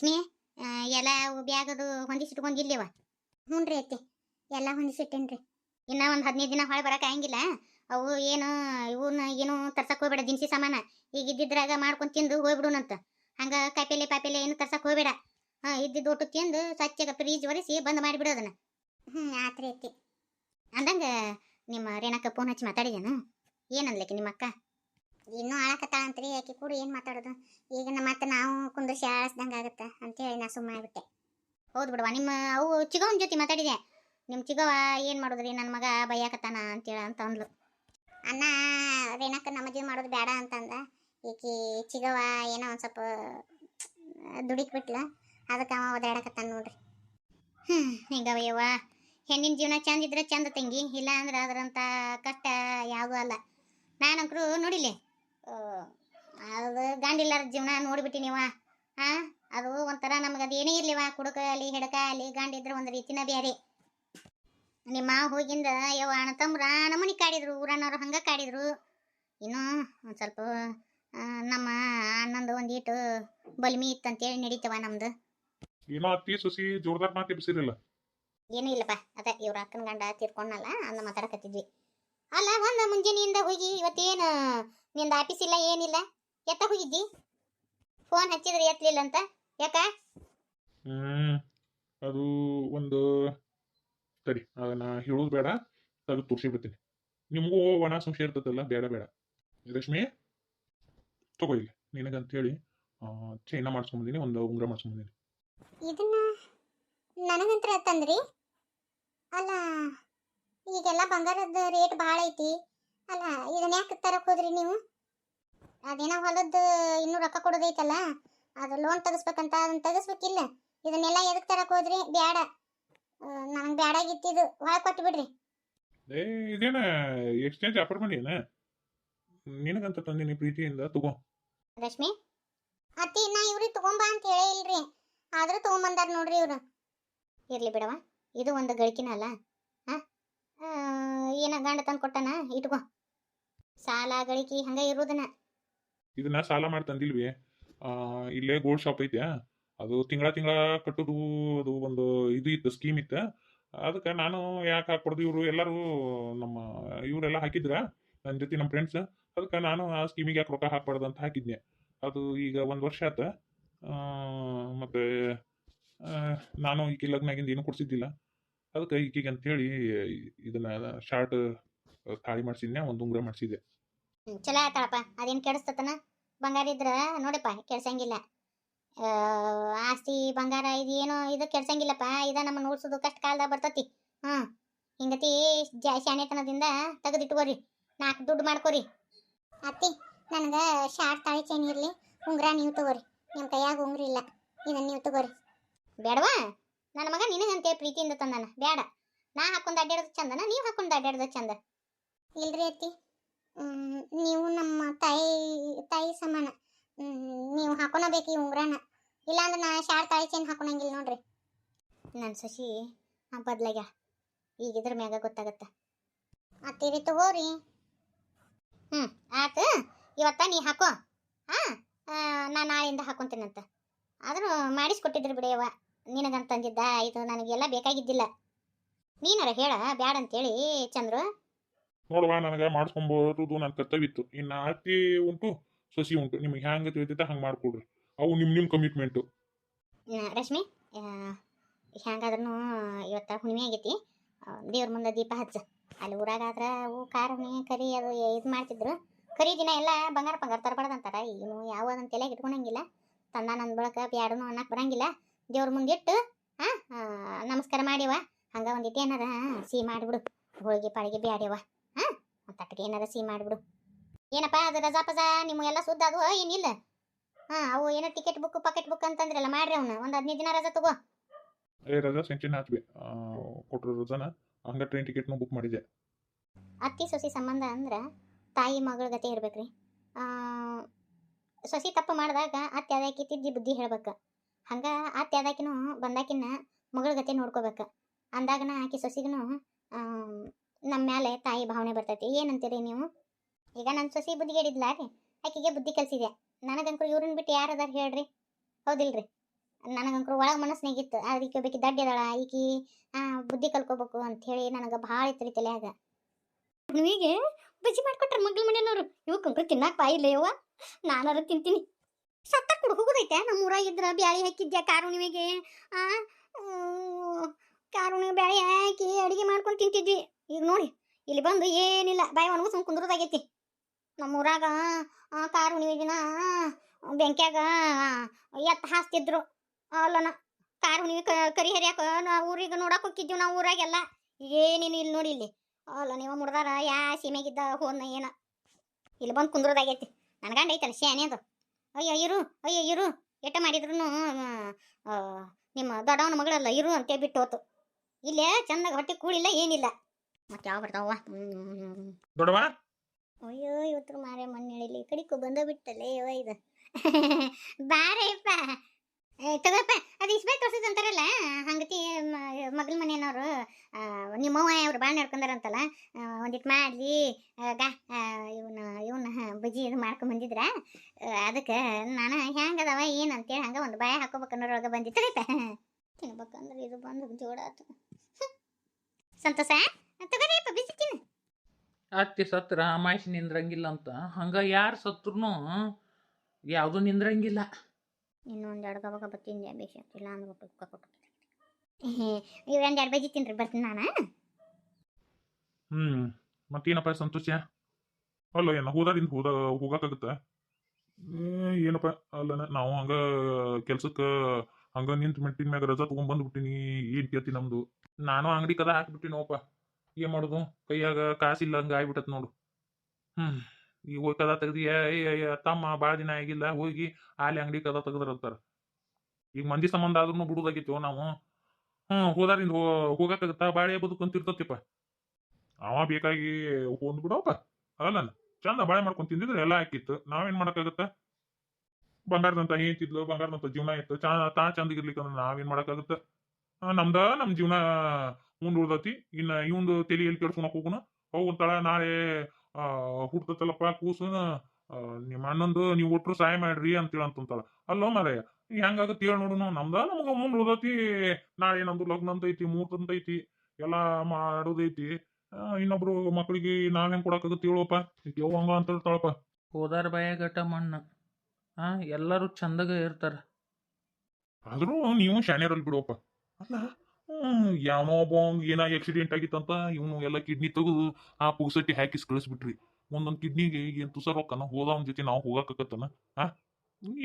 ರಶ್ಮಿ ಆ, ಎಲ್ಲ ಬ್ಯಾಗದು ಹೊಂದಿಸಿಟ್ಕೊಂಡಿಲ್ಲವ ಹ್ಞೂ ರೀ ಅತ್ತೆ ಎಲ್ಲ ಹೊಂದಿಸಿಟ್ಟೇನ್ರಿ. ಇನ್ನ ಒಂದು ಹದಿನೈದು ದಿನ ಹೊಳೆ ಬರಕ್ಕೆ ಆಗಂಗಿಲ್ಲ. ಅವು ಏನು ಇವನ್ನ ಏನು ತರ್ಸಕ್ ಹೋಗ್ಬೇಡ ದಿನಸಿ ಸಾಮಾನ. ಈಗ ಇದ್ದಿದ್ರಾಗ ಮಾಡ್ಕೊಂಡ್ ತಿಂದು ಹೋಗ್ಬಿಡುನಂತ. ಹಂಗ ಕಾಯಿಪಲ್ಲೆ ಪಾಯಿಪಲ್ಲೆ ಏನು ತರ್ಸಕ್ ಹೋಗ್ಬೇಡ. ಹಾ ಇದ್ದಿದ್ದು ಒಟ್ಟು ತಿಂದು ಸ್ವಚ್ಛಗ ಫ್ರೀಜ್ ಒರೆಸಿ ಬಂದ್ ಮಾಡಿಬಿಡೋದನ್ನ ಹ್ಞೂ ಆತ್ರಿ ಅತ್ತೆ. ಅಂದಂಗ ನಿಮ್ಮ ರೇಣಕ್ಕ ಫೋನ್ ಹಚ್ಚಿ ಮಾತಾಡಿದೇನು? ಏನನ್ಲಿಕ್ಕೆ ನಿಮ್ಮ ಅಕ್ಕ? ಇನ್ನೂ ಆಳಕತ್ತಾಳ ಅಂತ್ರಿ ಆಕಿ ಕೂಡ ಏನು ಮಾತಾಡೋದು? ಈಗ ಮತ್ತೆ ನಾವು ಕುಂದಿಸಿ ಆಳಿಸ್ದಂಗೆ ಆಗುತ್ತೆ ಅಂತೇಳಿ ನಾ ಸುಮ್ಮನೆ ಆಗ್ಬಿಟ್ಟೆ. ಹೌದು ಬಿಡವಾ, ನಿಮ್ಮ ಅವು ಚಿಗವನ ಜೊತೆ ಮಾತಾಡಿದೆ? ನಿಮ್ಮ ಚಿಗವ ಏನು ಮಾಡುದ್ರಿ? ನನ್ನ ಮಗ ಬೈಯಾಕತ್ತಾನ ಅಂತೇಳಿ ಅಂತ ಅಂದ್ಲು. ಅಣ್ಣ ರೇಣಕ್ಕ ನಮ್ಮ ಜೀವ ಮಾಡೋದು ಬೇಡ ಅಂತಂದ? ಈಕಿ ಚಿಗವ ಏನೋ ಒಂದು ಸ್ವಲ್ಪ ದುಡಿಕ್ ಬಿಟ್ಲ, ಅದಕ್ಕೆ ಅವ ಒದಾಡಕತ್ತಾನ ನೋಡ್ರಿ. ಹ್ಞೂ ಹಿಂಗವಯ್ಯವ್ವ ಹೆಣ್ಣಿನ ಜೀವನ ಚಂದ ಇದ್ರೆ ಚಂದ ತಂಗಿ ಇಲ್ಲ ಅಂದ್ರೆ ಅದರಂಥ ಕಷ್ಟ ಯಾವುದೂ ಅಲ್ಲ. ನಾನಂಕರು ನೋಡಿಲಿ ಅದು ಗಂಡಿಲ್ಲಾರ ಜೀವನ ನೋಡ್ಬಿಟ್ಟಿನಿವ ಹಾ ಅದು ಒಂಥರ ನಮ್ಗೆ ಅದು ಏನೇ ಇರ್ಲಿವ ಕುಡುಕ ಅಲ್ಲಿ ಹಿಡಕ ಅಲ್ಲಿ ಗಂಡ ಇದ್ರೆ ಒಂದು ರೀತಿನ ಬೇರೆ ನಿಮ್ಮ ಹೋಗಿಂದ ಯಾವ ಅಣ್ಣ ತಮ್ರ ನಮ್ಮನಿ ಕಾಡಿದ್ರು ಊರಣ್ಣವ್ರು ಹಂಗ ಕಾಡಿದ್ರು. ಇನ್ನೂ ಒಂದು ಸ್ವಲ್ಪ ನಮ್ಮ ಅಣ್ಣಂದು ಒಂದೀಟು ಬಲ್ಮಿ ಇತ್ತಂತೇಳಿ ನಡೀತವ ನಮ್ದು. ಏನೋ ಅತ್ತಿ ಸುಸಿ ಜೋರ್ದಾರ್ ಮಾತು ಬಿಸಿರಿಲ್ಲ ಏನೂ ಇಲ್ಲಪ್ಪ ಅದ ಇವ್ರ ಅಕ್ಕನ ಗಂಡ ತೀರ್ಕೊಂಡಲ್ಲ ಅಂದ ಮಾತಾಡಕತ್ತಿದ್ವಿ. ಅಲ್ಲ ಒಂದು ಮುಂಜಾನೆಯಿಂದ ಹೋಗಿ ಇವತ್ತೇನು ನಿಂದ ಆಫೀಸ್ ಇಲ್ಲ ಏನಿಲ್ಲ? ಎತ್ತ ಹೋಗಿದ್ದಿ? ಫೋನ್ ಹಚ್ಚಿದ್ರೆ ಎತ್ತಲಿಲ್ಲ ಅಂತ? ಯಾಕ? ಹ್ಮ್ ಅದು ಒಂದು ಸರಿ ಅದನ್ನ ಹೇಳೋದು ಬೇಡ ತೆಗೆದು ತೋರಿಸಿ ಬಿಡ್ತೀನಿ. ನಿಮಗೂ ಒಣ ಸಂಶಯ ಇರ್ತದಲ್ಲ ಬೇಡ ಬೇಡ. ಲಕ್ಷ್ಮಿ ತಗೋ ಇಲ್ಲ ನಿನಗಂತ ಹೇಳಿ ಚೈನ ಮಾಡಿಸ್ಕೊಂಬಂದಿನಿ ಒಂದು ಉಂಗುರ ಮಾಡಿಸ್ಕೊಂಬಂದಿನಿ. ಇದನ್ನ ನನಗಂತ್ರ ತಂದ್ರಿ? ಅಲ್ಲ ಈಗೆಲ್ಲ ಬಂಗಾರದ ರೇಟ್ ಭಾಳ ಐತಿ. ಅಲ್ಲ ಇದನ್ನ ಯಾಕೆ ತರಕ್ ಹೋದ್ರಿ ನೀವು? ಅದೇನೋ ಹೊಲದ್ದು ಇನ್ನೂ ರೊಕ್ಕ ಕೊಡೋದೈತಲ್ಲ ಅದು ಲೋನ್ ತೆಗಿಸ್ಬೇಕಂತ ಅದನ್ನ ತೆಗಿಸ್ಬೇಕಿಲ್ಲ. ಇದನ್ನೆಲ್ಲ ಎದಕ್ಕೆ ತರಕ್ ಹೋದ್ರಿ? ಬ್ಯಾಡ. ನನಗೆ ಬ್ಯಾಡಾಗಿತ್ತಿದು ಹೊಳಗೆ ಕೊಟ್ಟು ಬಿಡ್ರಿ. ಏ ಇದೇನ ಎಕ್ಸ್ಚೇಂಜ್ ಆಫರ್ ಮಾಡಿ ಏನ ನಿನಗಂತ ತಂದಿನಿ ಪ್ರೀತಿಯಿಂದ ತಗೋ. ರಶ್ಮಿ ಅತ್ತಿ ನಾ ಇವ್ರಿಗೆ ತಗೊಂಬಾ ಅಂತ ಹೇಳೇ ಇಲ್ರಿ. ಆದ್ರೂ ತಗೊಂಬಂದಾರ ನೋಡ್ರಿ ಇವ್ರು. ಇರ್ಲಿ ಬಿಡವ ಇದು ಒಂದು ಗಳಿಕಿನ ಅಲ್ಲ. ಏನ ಗಂಡ ತಂದು ಕೊಟ್ಟನ? ಇಟ್ಕೋ. ಸಾಲ, ಗಳಿಕೆ, ಹಂಗ ಇರೋದನ್ನ. ಇದನ್ನ ಸಾಲ ಮಾಡಿ ತಂದಿಲ್ವಿ. ಇಲ್ಲೇ ಗೋಲ್ಡ್ ಶಾಪ್ ಐತೆ. ಅದು ತಿಂಗಳ ತಿಂಗಳ ಕಟ್ಟೋದು, ಅದು ಒಂದು ಇದು ಇತ್ತು ಸ್ಕೀಮ್ ಇತ್ತು. ಅದಕ್ಕೆ ನಾನು ಯಾಕೆ ಹಾಕೊಡ್ದು ಇವರು? ಎಲ್ಲರೂ ನಮ್ಮ, ಇವರೆಲ್ಲ ಹಾಕಿದ್ರ ನನ್ನ ಜೊತೆ ನಮ್ಮ ಫ್ರೆಂಡ್ಸ್ ಅದಕ್ಕೆ ನಾನು ಆ ಸ್ಕೀಮಿಗೆ ಯಾಕೆ ರೊಕ್ಕ ಹಾಕ್ಬಾರ್ದು ಅಂತ ಹಾಕಿದ್ನೆ. ಅದು ಈಗ ಒಂದು ವರ್ಷ ಆತ. ಮತ್ತೆ ನಾನು ಈಗ ಲಗ್ನಾಗಿಂದ ಏನು ಕೊಡ್ಸಿದ್ದಿಲ್ಲ. ಅದಕ್ಕೆ ಈಕೆಗೆ ಅಂತೇಳಿ ಇದನ್ನ ಶಾರ್ಟ್ ತಾಳಿ ಮಾಡಿಸಿದ್ನ ಒಂದು ಉಂಗುರ ಮಾಡಿಸಿದ್ದೆ. ಹ್ಮ್, ಚಲೋ ಆತಾಳಪ್ಪ ಅದೇನು ಕೆಡಿಸ್ತತನ? ಬಂಗಾರ ಇದ್ರ ನೋಡಪ್ಪ ಕೆಡ್ಸಂಗಿಲ್ಲ. ಆಸ್ತಿ ಬಂಗಾರ ಇದು ಏನು ಇದು ಕೆಡ್ಸಂಗಿಲ್ಲಪ್ಪ. ಇದ ನಮ್ಮ ನೋಡ್ಸೋದು ಕಷ್ಟ ಕಾಲದಾಗ ಬರ್ತತಿ. ಹ್ಮ್ ಹಿಂಗತಿ ಜಾ ಶಾಣೆತನದಿಂದ ತೆಗೆದಿಟ್ಕೋರಿ. ನಾಲ್ಕು ದುಡ್ಡು ಮಾಡ್ಕೋರಿ. ಅತ್ತಿ ನನಗೆ ಶಾರ್ಟ್ ತಾಳಿ ಚೈನ್ ಇರಲಿ. ಉಂಗ್ರ ನೀವು ತಗೋರಿ. ನಿಮ್ಮ ಕೈಯಾಗ ಉಂಗ್ರ ಇಲ್ಲ. ಇದನ್ನ ನೀವು ತಗೋರಿ. ಬೇಡವಾ? ನನ್ನ ಮಗ ನಿನಗಂತೆ ಪ್ರೀತಿಯಿಂದ ತಂದಾನ? ಬೇಡ ನಾ ಹಾಕೊಂಡು ಅಡ್ಡಾಡೋದು ಚಂದನ? ನೀವು ಹಾಕೊಂಡು ಅಡ್ಡಾಡೋದು ಚಂದ? ಇಲ್ರಿ ಅತ್ತಿ. ನೀವು ನಮ್ಮ ತಾಯಿ ತಾಯಿ ಸಮಾನ. ನೀವು ಹಾಕೊಳಬೇಕು ಈ ಉಂಗ್ರನ. ಇಲ್ಲಾಂದ್ರೆ ನಾ ಶಾರ್ ತಾಳಿ ಚೈನ್ ಹಾಕೊಳಂಗಿಲ್ಲ ನೋಡ್ರಿ. ನನ್ನ ಸಸಿ ಬದ್ಲಾಗ್ಯ? ಈಗ ಇದ್ರ ಮ್ಯಾಗ ಗೊತ್ತಾಗತ್ತ. ಅತ್ತಿರಿ ತಗೋರಿ. ಹ್ಞೂ ಆತು. ಇವತ್ತ ನೀ ಹಾಕೋ. ಹಾಂ ನಾ ನಾಳೆಯಿಂದ ಹಾಕೊಂತೀನಂತ. ಆದ್ರೂ ಮಾಡಿಸ್ಕೊಟ್ಟಿದ್ರು ಬಿಡಿಯವ್ವ ನಿನಗಂತಂದಿದ್ದ ಇದು ನನಗೆಲ್ಲ ಬೇಕಾಗಿದ್ದಿಲ್ಲ. ನೀನಾರ ಹೇಳ ಬ್ಯಾಡ ಅಂತೇಳಿ ಚಂದ್ರು. ನೋಡುವ ನನಗೆ ಮಾಡಿಸ್ಕೊಂಬರೋದು ನನ್ನ ಕರ್ತವ್ಯ ಇತ್ತು ಇನ್ನು ಆರ್ತಿ ಉಂಟು ಸಸಿ ಉಂಟು. ನಿಮಗೆ ಹ್ಯಾಂಗೆ ತಿಳಿತೈತೆ ಹಂಗೆ ಮಾಡ್ಕೊಡ್ರಿ. ಅವು ನಿಮ್ಮ ನಿಮ್ಮ ಕಮಿಟ್ಮೆಂಟು ರಶ್ಮಿ ಹೆಂಗಾದ್ರೂ ಇವತ್ತ ಹುಣ್ಣಿಮೆ ಆಗೈತಿ. ದೇವ್ರ ಮುಂದೆ ದೀಪ ಹಚ್ಚ. ಅಲ್ಲಿ ಊರಾಗ ಆದ್ರೆ ಅವು ಖಾರ ಕರಿ ಅದು ಇದು ಮಾಡ್ತಿದ್ರು. ಕರಿ ದಿನ ಎಲ್ಲ ಬಂಗಾರ ಬಂಗಾರ ತರಬಾರ್ದಂತಾರ. ಏನು ಯಾವ ಅದನ್ನ ತಲೆಗೆ ಇಟ್ಕೊಳಂಗಿಲ್ಲ ತಂದ ನನ್ನ ಬಳಕ ಬ್ಯಾಡನು ಅನ್ನಕ್ಕೆ ಬರಂಗಿಲ್ಲ. ದೇವ್ರ ಮುಂದಿಟ್ಟು ಹಾ ನಮಸ್ಕಾರ ಮಾಡಿವ ಹಂಗ ಒಂದಿಟ್ಟು ಏನಾರ ಸಿಹಿ ಮಾಡಿಬಿಡು. ಹೋಳಿಗೆ ಪಾಳಿಗೆ ಬ್ಯಾಡ್ಯವ ಹಾ ತಟ್ಟಗೆ ಏನಾರ ಸಿಹಿ ಮಾಡಿಬಿಡು. ಏನಪ್ಪ ಅದು ರಜಾ ಪಜಾ? ನಿಮ್ಮ ಎಲ್ಲ ಸುದ್ದ ಅದು? ಏನಿಲ್ಲ. ಹಾ ಅವು ಏನೋ ಟಿಕೆಟ್ ಬುಕ್ ಪಾಕೆಟ್ ಬುಕ್ ಅಂತಂದ್ರಲ್ಲ ಮಾಡ್ರಿ ಅವನ್ನ ಒಂದು ಹದಿನೈದು ದಿನ ರಜಾ ತಗೋ. ಏ ರಜಾ ಸೆಂಚಿನ ಹಾಕ್ಬಿ ಕೊಟ್ಟರು ರಜಾನ. ಹಂಗೆ ಟ್ರೈನ್ ಟಿಕೆಟ್ನು ಬುಕ್ ಮಾಡಿದ್ದೆ ಅತ್ತಿ ಸೊಸಿ ಸಂಬಂಧ ಅಂದ್ರೆ ತಾಯಿ ಮಗಳ ಗತೆ ಇರ್ಬೇಕ್ರಿ. ಆ, ಸೊಸಿ ತಪ್ಪು ಮಾಡಿದಾಗ ಅತ್ತೆ ಅದಕ್ಕೆ ತಿದ್ದಿ ಬುದ್ಧಿ ಹೇಳ್ಬೇಕು. ಹಂಗ ಅತ್ತೆ ಅದಕಿನೂ ಬಂದಾಕಿನ ಮಗಳ ಗತೆ ನೋಡ್ಕೋಬೇಕು. ಅಂದಾಗನ ಆಕೆ ಸೊಸಿಗೂ ನಮ್ಮ ಮ್ಯಾಲೆ ತಾಯಿ ಭಾವನೆ ಬರ್ತೈತಿ. ಏನಂತೀರಿ ನೀವು? ಈಗ ನನ್ನ ಸೊಸಿ ಬುದ್ಧಿಗೇಡಿದ್ಲ ರೀ? ಆಕಿಗೆ ಬುದ್ಧಿ ಕಲ್ಸಿದೆ ನನಗಂಕರು ಇವ್ರನ್ನ ಬಿಟ್ಟು ಯಾರು ಅದಾರ ಹೇಳ್ರಿ? ಹೌದಿಲ್ರಿ? ನನಗಂಕರು ಒಳಗೆ ಮನಸ್ಸಿನಾಗಿತ್ತು ಅದಕ್ಕೆ ಬೇಕಿ ದಡ್ಡ ಇದಾಳ ಈಕಿ ಬುದ್ಧಿ ಕಲ್ಕೋಬೇಕು ಅಂತ ಹೇಳಿ ನನಗೆ ಭಾಳ ಇತ್ತು ತಲೆಯಾಗ. ಹುಣ್ಣಿಗೆ ಬಜ್ಜಿ ಮಾಡ್ಕೊಟ್ರ ಮಗ್ಳ ಇವು ಕಂಕರು ತಿನ್ನಾಕ ಬಾಯಿಲ್ಲ ಯವ್ವ ನಾನಾರು ತಿಂತೀನಿ. ಸತ್ತ ಕುಡ್ ಹೋಗುದೈತೆ. ನಮ್ಮ ಊರಾಗ ಇದ್ರ ಬ್ಯಾಳಿ ಹಾಕಿದ್ಯಾ ಕಾರುಣಿವೆಗೆ ಆ ಹ್ಮ್, ಕಾರುಣಿಗೆ ಬ್ಯಾಳಿ ಹಾಕಿ ಅಡಿಗೆ ಮಾಡ್ಕೊಂಡು ತಿಂತಿದ್ವಿ. ಈಗ ನೋಡಿ ಇಲ್ಲಿ ಬಂದು ಏನಿಲ್ಲ. ಬಾಯಿ ಸುಮ್ ಕುಂದ್ರದಾಗೈತಿ. ನಮ್ಮ ಊರಾಗ ಕಾರು ಕಾರುಣಿವೆ ದಿನ ಬೆಂಕ್ಯಾಗ ಎತ್ತ ಹಾಸ್ತಿದ್ರು. ಅಲ್ಲನ ಕಾರುಣಿವೆ ಕರಿ ಹರಿಯಾಕ ಊರಿಗೆ ನೋಡಕ್ ಹೋಗಿದ್ದೀವಿ ನಾವು ಊರಾಗೆಲ್ಲ. ಏನೇನು ಇಲ್ಲಿ ನೋಡಿ ಇಲ್ಲಿ. ಅಲ್ಲ ನೀವು ಮುಡ್ದಾರ ಯಾ ಸೀಮೆಗಿದ್ದ ಹೋದ್ನ ಏನ? ಇಲ್ಲಿ ಬಂದು ಕುಂದ್ರದಾಗೈತಿ. ನನ್ನ ಗಂಡ ಐತಲ್ಲ ಅದು. ಅಯ್ಯೋ ಇರು ಅಯ್ಯೋ ಇರು. ಎಟ ಮಾಡಿದ್ರು ನಿಮ್ಮ ದೊಡ್ಡವನ ಮಗಳಲ್ಲ ಇರು ಅಂತ ಬಿಟ್ಟು ಹೋತು ಇಲ್ಲೇ ಚೆನ್ನಾಗಿ ಹೊಟ್ಟೆ ಕೂಡಿಲ್ಲ ಏನಿಲ್ಲ. ಮತ್ತೆ ಯಾವ ಬರ್ತಾವ ದೊಡ್ಡವ ಅಯ್ಯೋ ಇವತ್ತು ಮಾರೆ ಮಣ್ಣು ಹೇಳಿಲ್ಲ ಈ ಕಡೆಗೂ ಬಂದ ಬಿಟ್ಟಲ್ಲೇ ಯವ್ವ ಇದು. ಬಾರೇಪ್ಪ ತಗೋಪ್ಪ ಅದು ಇಸ್ಬೇ ತೋರ್ಸಿದ್ ಅಂತಾರಲ್ಲ ಹಂಗತಿ ಮಗಳ ಮನೆಯವ್ರು ನಿಮ್ಮವ್ವ ಅವ್ರು ಬಾಳ್ ನಡ್ಕೊಂಡಾರಂತಲ್ಲ ಒಂದಿಟ್ಟು ಮಾಡ್ಲಿ. ಗಾ ಇವನ್ನ ಇವನ್ನ ಬಜ್ಜಿ ಇದು ಮಾಡ್ಕೊಂಡ್ ಬಂದಿದ್ರ. ಅದಕ್ಕೆ ನಾನು ಹೆಂಗದವ ಏನು ಅಂತೇಳಿ ಹಂಗ ಒಂದು ಬಾಯ ಹಾಕೋಬೇಕು ಅನ್ನೋರೊಳಗೆ ಬಂದಿತ್ತು ತಿನ್ಬೇಕಂದ್ರೆ ಇದು ಬಂದು ಜೋಡಾತು ಸಂತೋಷ? ತಗೋರಿಯಪ್ಪ ತಿನ್ನು. ಅತ್ತಿ ಸತ್ರ ಅಮಾಯಿಸಿ ನಿಂದ್ರಂಗಿಲ್ಲ ಅಂತ. ಹಂಗ ಯಾರು ಸತ್ರು ಯಾವುದು ನಿಂದ್ರಂಗಿಲ್ಲ. ಇನ್ನೊಂದು ಎರಡು ಗಬ ಗಬ ತಿಂದೆ ಅಂತ ಇಲ್ಲ ಅಂದ್ರೆ ಉಕ್ಕ ಕೊಟ್ಟು ಇವ್ ಎರಡು ಬಜ್ಜಿ ತಿನ್ರಿ ಬರ್ತೀನಿ ನಾನು? ಹ್ಮ್. ಮತ್ತೇನಪ್ಪ ಸಂತೋಷ ಅಲ್ಲ ಏನ ಹೋದಾರಿಂದ ಹೋದ ಹೋಗಾಕಾಗತ್ತ ಏನಪ್ಪ ಅಲ್ಲ ನಾವು ಹಂಗ ಕೆಲ್ಸಕ್ಕ ಹಂಗ ನಿಂತ ಮೆಟ್ಟಿನ ಮ್ಯಾಗ ರಜಾ ತಗೊಂಡ್ ಬಂದ್ಬಿಟ್ಟಿನಿ ಏನ್ ಕೇಳ್ತಿ ನಮ್ದು ನಾನು ಅಂಗಡಿ ಕದ ಹಾಕ್ಬಿಟ್ಟಿನೋಪ ಏನ್ ಮಾಡುದು ಕೈಯಾಗ ಕಾಸಿಲ್ಲ ಹಂಗ ಆಗ್ಬಿಟ್ಟತ್ ನೋಡು ಹ್ಮ್ ಈಗ ಹೋಗಿ ಕದ ತೆಗ್ದಿಯ ತಮ್ಮ ಭಾಳ ದಿನ ಆಗಿಲ್ಲ ಹೋಗಿ ಆಲಿ ಅಂಗಡಿ ಕದ ತೆಗದ್ರಂತಾರ ಈಗ ಮಂದಿ ಸಂಬಂಧ ಆದ್ರೂ ಬಿಡುದಾಗಿತ್ತು ನಾವು ಹ್ಮ್ ಹೋದಾರಿಂದ ಆಗತ್ತ ಬಾಳೆ ಬದುಕಂತಿರ್ತತಿಪ್ಪ ಅವ ಬೇಕಾಗಿ ಒಂದು ಬಿಡೋಪ್ಪ ಅಲ್ಲ ಚಂದ ಬಾಳೆ ಮಾಡ್ಕೊಂಡು ತಿಂದಿದ್ರೆ ಎಲ್ಲ ಹಾಕಿತ್ತು. ನಾವೇನ್ ಮಾಡಕ್ಕಾಗತ್ತ? ಬಂಗಾರದಂತ ಹೇಳ್ತಿದ್ಲು ಬಂಗಾರದಂತ ಜೀವನ ಇತ್ತು. ಚಾ, ತಾ ಚಂದ ಅಂದ್ರೆ ನಾವೇನ್ ಮಾಡಕ್ಕಾಗತ್ತ? ನಮ್ದ, ನಮ್ ಜೀವನ ಮುಂದ್ ಉಳ್ದತಿ ಇನ್ನ ಇವಂದು ತಲೆಯಲ್ಲಿ ಕೆಡ್ಸ್ಕೊಳಕ್ ಹೋಗುಣ ಹೋಗುಂತಾಳ ನಾಳೆ, ಆ ಹುಡ್ತತ್ತಲ್ಲಪ್ಪ ಕೂಸು ನಿಮ್ಮ ಅಣ್ಣಂದು ನೀವು ಒಟ್ರು ಸಹಾಯ ಮಾಡ್ರಿ ಅಂತೇಳಿ ಅಂತಂತಾಳ. ಅಲ್ಲೋ ಮಾರಾಯ, ಹೆಂಗಾಗತ್ತೆ ಹೇಳಿ ನೋಡು ನಮ್ದ ನಮ್ಗ ಮುಂದ್ ಉಳ್ದತಿ ನಾಳೆ ನಮ್ದು ಲಗ್ನ ಅಂತ ಐತಿ ಮೂರ್ತಂತ ಐತಿ ಎಲ್ಲಾ ಮಾಡೋದೈತಿ. ಇನ್ನೊಬ್ರು ಮಕ್ಕಳಿಗೆ ನಾವೇನ್ ಕೊಡಕ್ಕಾಗತ್ತೆ ಹೇಳೋಪ್ಪ. ಯಾವ ಹಂಗ ಅಂತ ಹೇಳ್ತಾಳಪ್ಪ ಹೋದಾರ ಬಾಯಾಗಟ ಮಣ್ಣ. ಆ ಎಲ್ಲರೂ ಚಂದಗ ಇರ್ತಾರ. ಆದರೂ ನೀವು ಶಾನ್ಯರಲ್ಲಿ ಬಿಡುವಪ್ಪ ಅಲ್ಲ ಯಾವನೋ ಒಬ್ಬ ಏನ ಆಕ್ಸಿಡೆಂಟ್ ಆಗಿತ್ತಂತ ಇವನು ಎಲ್ಲ ಕಿಡ್ನಿ ತೆಗೆದು ಆ ಪುಗ್ಸಟ್ಟಿ ಹಾಕಿಸ್ ಕಳಿಸ್ಬಿಟ್ರಿ ಒಂದೊಂದು ಕಿಡ್ನಿಗೆ ಏನು ತುಸರ್ ರೊಕ್ಕನ? ಹೋದವನ್ ಜೊತೆ ನಾವು ಹೋಗಕ್ಕಾಗತ್ತನ ಆ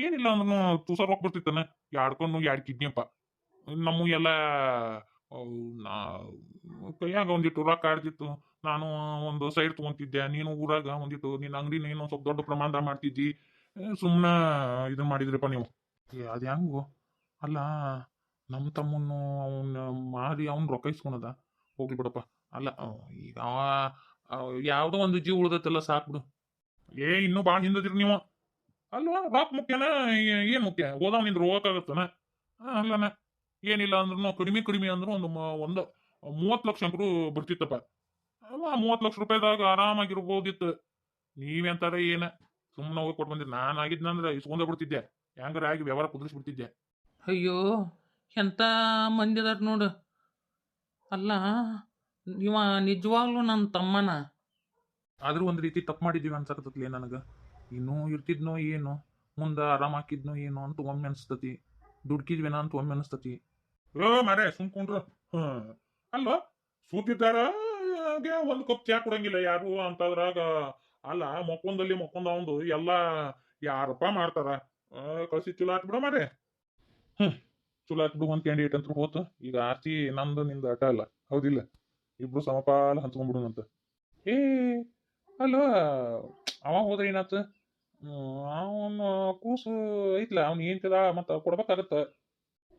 ಏನಿಲ್ಲ ಅಂದ್ರೂ ತುಸರ್ ರೊಕ್ಕ ಬರ್ತಿತ್ತಾನ? ಯಾಡ್ಕೊಂಡು ಎರಡು ಕಿಡ್ನಿಯಪ್ಪ ನಮ್ಮ ಎಲ್ಲ ಅವ್ ನಾ ಕೈಯಾಗ ಒಂದಿಟ್ಟು ರೊಕ್ಕ ಆಡ್ತಿತ್ತು. ನಾನು ಒಂದು ಸೈಡ್ ತಗೊಂತಿದ್ದೆ. ನೀನು ಊರಾಗ ಒಂದಿಟ್ಟು, ನಿನ್ನ ಅಂಗಡಿ ನೀನು ಸ್ವಲ್ಪ ದೊಡ್ಡ ಪ್ರಮಾಣದಾಗ ಮಾಡ್ತಿದ್ದಿ. ಸುಮ್ಮನೆ ಇದು ಮಾಡಿದ್ರಪ್ಪ ನೀವು. ಅದು ಹೆಂಗು? ಅಲ್ಲ ನಮ್ಮ ತಮ್ಮನ್ನು ಅವನ್ನ ಮಾರಿ ಅವ್ನ ರೊಕ್ಕ ಇಸ್ಕೊಳದ ಹೋಗ್ಲಿ ಬಿಡಪ್ಪ. ಅಲ್ಲ ಈಗ ಅವ ಯಾವ್ದೋ ಒಂದು ಜೀವ ಉಳ್ದೈತಲ್ಲ ಸಾಕ್ಬಿಡು ಏ, ಇನ್ನೂ ಭಾಳ ಹಿಂದದಿರಿ ನೀವು. ಅಲ್ವಾ ರೊಕ್ಕ ಮುಖ್ಯನ? ಏನು ಮುಖ್ಯ? ಹೋದವನಿಂದ ಹೋಗಕ್ಕಾಗತ್ತನ ಅಲ್ಲನ. ಏನಿಲ್ಲ ಅಂದ್ರೂ ಕಡಿಮೆ ಕಡಿಮೆ ಅಂದ್ರೂ ಒಂದು ಒಂದು ಮೂವತ್ತು ಲಕ್ಷ ಅಂಕರು ಬರ್ತಿತ್ತಪ್ಪ. ಅಲ್ಲ ಮೂವತ್ತು ಲಕ್ಷ ರೂಪಾಯಿದಾಗ ಆರಾಮಾಗಿರ್ಬೋದಿತ್ತು. ನೀವೆಂತಾರ ಏನ? ಸುಮ್ಮನೆ ಹೋಗಿ ಕೊಟ್ಟು ಬಂದಿದ್ದೆ ನಾನು ಆಗಿದ್ನಂದ್ರೆ ಇಸ್ಕೊಂಡ ಬಿಡ್ತಿದ್ದೆ. ಹೆಂಗಾರ ಆಗಿ ವ್ಯವಹಾರ ಕುದುರಿಸ್ಬಿಡ್ತಿದ್ದೆ. ಅಯ್ಯೋ ಎಂಥ ಮಂದಿ ಅದಾರ ನೋಡು. ಅಲ್ಲ ಇವ ನಿಜವಾಗ್ಲೂ ನನ್ನ ತಮ್ಮನ? ಆದ್ರೂ ಒಂದು ರೀತಿ ತಪ್ಪು ಮಾಡಿದ್ವಿ ಅನ್ಸಕತ್ತತ್ಲೇ ನನಗೆ. ಇನ್ನೂ ಇರ್ತಿದ್ನೋ ಏನೋ ಮುಂದೆ ಆರಾಮ ಹಾಕಿದ್ನೋ ಏನೋ ಅಂತ ಒಮ್ಮೆ ಅನ್ಸ್ತತಿ. ದುಡ್ಕಿದ್ವೇನ ಅಂತ ಒಮ್ಮೆ ಅನ್ಸ್ತತಿ. ಏ ಮಾರೇ ಸುಮ್ಕೊಂಡ್ರು. ಹ್ಮ್ ಸೂತಿದ್ದಾರ? ಒಂದು ಕಪ್ ಚಾ ಕೊಡಂಗಿಲ್ಲ ಯಾರು ಅಂತದ್ರಾಗ. ಅಲ್ಲ, ಮೊಕ್ಕೊಂದಲ್ಲಿ ಮೊಕ್ಕೊಂದ ಒಂದು ಎಲ್ಲಾ ಯಾರಪ್ಪ ಮಾಡ್ತಾರ? ಕಸಿ ಚಲೋ ಆತ್ ಬಿಡ ಮಾರೇ ಹ್ಮ್, ಚಲೋ ಆತ್ ಬಿಡು ಒಂದ್ ಕ್ಯಾಂಡಿಡೇಟ್ ಅಂತ ಹೋತು. ಈಗ ಆರ್ತಿ ನಂದು ನಿಂದ ಅಟ ಅಲ್ಲ. ಹೌದಿಲ್ಲ. ಇಬ್ರು ಸಮಪಾಲ ಹಂಚ್ಕೊಂಡ್ಬಿಡುನಂತ ಏ ಅಲ್ವಾ ಅವ ಹೋದ್ರೆ ಏನಾತ? ಅವನು ಕೂಸು ಐತ್ಲ. ಅವ್ನ ಕದ ಮತ್ತ ಕೊಡ್ಬೇಕಾಗತ್ತ?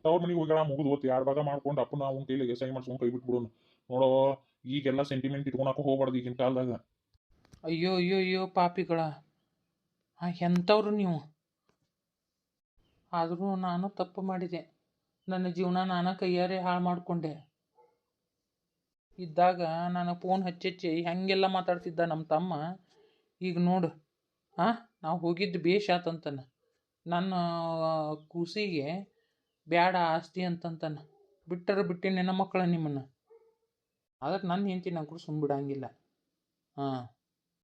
ತವ್ರ ಮನಿಗೆ ಹೋಗ್ಯಾಳ, ಮುಗಿದು ಹೋತ್. ಎರಡ್ ಭಾಗ ಮಾಡ್ಕೊಂಡು ಅಪ್ಪನ ಅವನ ಕೈಲಿಗೆ ಸೈ ಮಾಡ್ಸ್ಕೊಂಡು ಕೈ ಬಿಟ್ಬಿಡೋಣ ನೋಡೋ, ಈಗೆಲ್ಲ ಸೆಂಟಿಮೆಂಟ್ ಇಟ್ಕೊಳಕ ಹೋಗ್ಬಾರ್ದು ಈಗಿನ ಕಾಲದಾಗ. ಅಯ್ಯೋ ಅಯ್ಯೋ ಅಯ್ಯೋ, ಪಾಪಿಗಳ. ಎಂಥವ್ರು ನೀವು? ಆದರೂ ನಾನು ತಪ್ಪು ಮಾಡಿದೆ. ನನ್ನ ಜೀವನ ನಾನು ಕೈಯಾರೆ ಹಾಳು ಮಾಡಿಕೊಂಡೆ. ಇದ್ದಾಗ ನಾನು ಫೋನ್ ಹಚ್ಚಿ ಹೆಂಗೆಲ್ಲ ಮಾತಾಡ್ತಿದ್ದ ನಮ್ಮ ತಮ್ಮ. ಈಗ ನೋಡು ಹಾಂ ನಾವು ಹೋಗಿದ್ದು ಬೇಷ್ ಆತಂತನ ನನ್ನ ಕೂಸಿಗೆ ಬ್ಯಾಡ ಆಸ್ತಿ ಅಂತಂತಾನೆ. ಬಿಟ್ಟರೆ ಬಿಟ್ಟಿನ ಮಕ್ಕಳ ನಿಮ್ಮನ್ನು. ಅದಕ್ಕೆ ನನ್ನ ಹೆಂಡತಿ ನಂಗೆ ಕೂಡ ಸುಮ್ಮ ಬಿಡಂಗಿಲ್ಲ. ಹಾಂ.